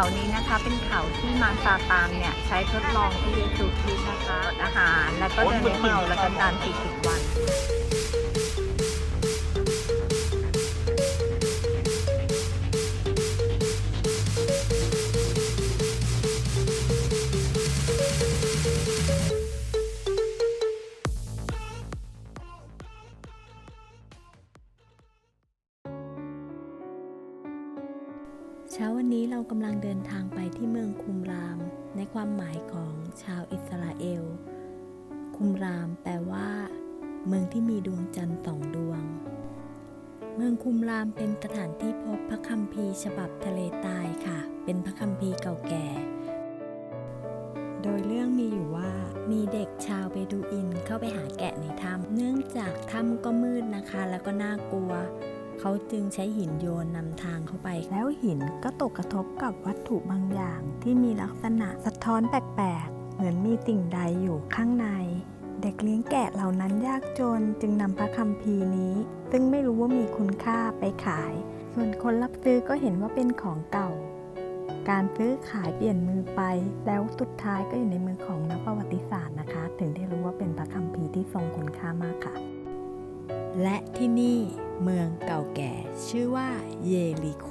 เขานี้นะคะเป็นเขาที่มารซาตานเนี่ยใช้ทดลองที่เยซูคริสต์นะคะอดอาหารแล้วก็เดินในหินทุรกันดาร40วัน ช้าวันนี้เรากำลังเดินทางไปที่เมืองคุมราม ในความหมายของชาวอิสราเอล คุมรามแปลว่า เมืองที่มีดวงจันทร์สองดวง เมืองคุมรามเป็นสถานที่พบพระคัมภีร์ฉบับทะเลตายค่ะ เป็นพระคัมภีร์เก่าแก่ โดยเรื่องมีอยู่ว่ามีเด็กชาวเบดูอินเข้าไปหาแกะในถ้ำเนื่องจากถ้ำก็มืดนะคะ แล้วก็น่ากลัว เขาจึงใช้หินโยนนำทางเข้าไป แล้วหินก็ตกกระทบกับวัตถุบางอย่างที่มีลักษณะสะท้อนแปลกๆ เหมือนมีสิ่งใดอยู่ข้างใน เด็กเลี้ยงแกะเหล่านั้นยากจนจึงนำพระคัมภีร์นี้ ซึ่งไม่รู้ว่ามีคุณค่าไปขาย ส่วนคนรับซื้อก็เห็นว่าเป็นของเก่า การซื้อขายเปลี่ยนมือไป แล้วสุดท้ายก็อยู่ในมือของนักประวัติศาสตร์นะคะ ถึงได้รู้ว่าเป็นพระคัมภีร์ที่ทรงคุณค่ามากค่ะ และที่นี่ เมืองเก่าแก่ชื่อว่าเยริโค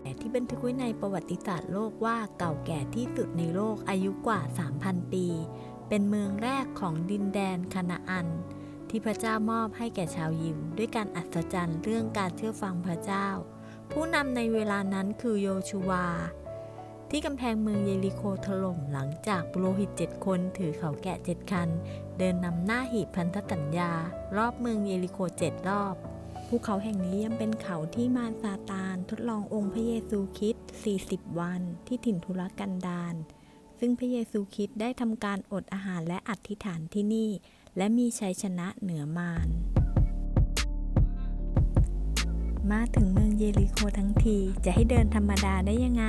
แต่ที่บันทึกไว้ในประวัติศาสตร์โลกว่าเก่าแก่ที่สุดในโลกอายุกว่า 3,000 ปี เป็นเมืองแรกของดินแดนคานาอัน ที่พระเจ้ามอบให้แก่ชาวยิว ด้วยการอัศจรรย์เรื่องการเชื่อฟังพระเจ้า ผู้นำในเวลานั้นคือโยชูวา ที่กำแพงเมืองเยริโคถล่มหลังจากปุโรหิตเจ็ดคนถือเขาแกะเจ็ดคัน เดินนำหน้าหีบพันธสัญญารอบเมืองเยริโคเจ็ดรอบ ภูเขาแห่งนี้ยังเป็นเขาที่มารซาตานทดลององค์พระเยซูคริสต์40 วันที่ถิ่นทุรกันดารซึ่งพระเยซูคริสต์ได้ทำการอดอาหารและอธิษฐานที่นี่ และมีชัยชนะเหนือมารมาถึงเมืองเยริโคทั้งทีจะให้เดินธรรมดาได้ยังไง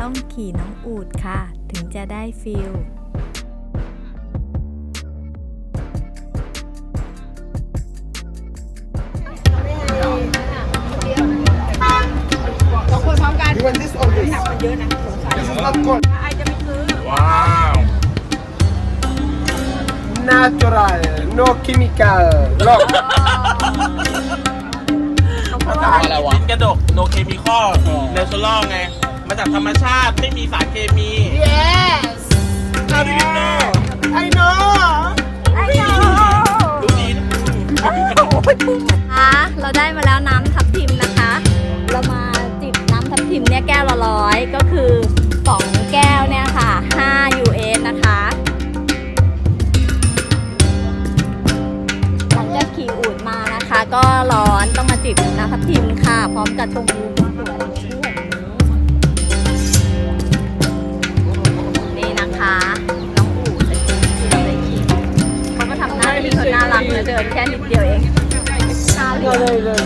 ต้องขี่น้องอูดค่ะ ถึงจะได้ฟิล คนพร้อมกัน You want this or this? มันเยอะนะสงสาร This is not cold. ไอจะไม่ซื้อ Wow. Natural, no chemical. Look. อะไรวะ กระดกโนเคมีคอลเนเชอรัลไง มาจากธรรมชาติไม่มีสารเคมี Yes. How do you know? I know. ดูดีนะคะเราได้มาแล้วน้ำ ก็คือกองแก้วเนี่ยค่ะ 5 US นะคะ หลังจากขี่อูดมานะคะ ก็ร้อนต้องมาจิบน้ำทับทิมค่ะ พร้อมกับชมวิวสวยนี่นะคะ น้องอูดเลยขี่เลยขี่เขาก็ทำหน้าที่เขาน่ารักเหลือเกินแค่นิดเดียวเองเลยเลย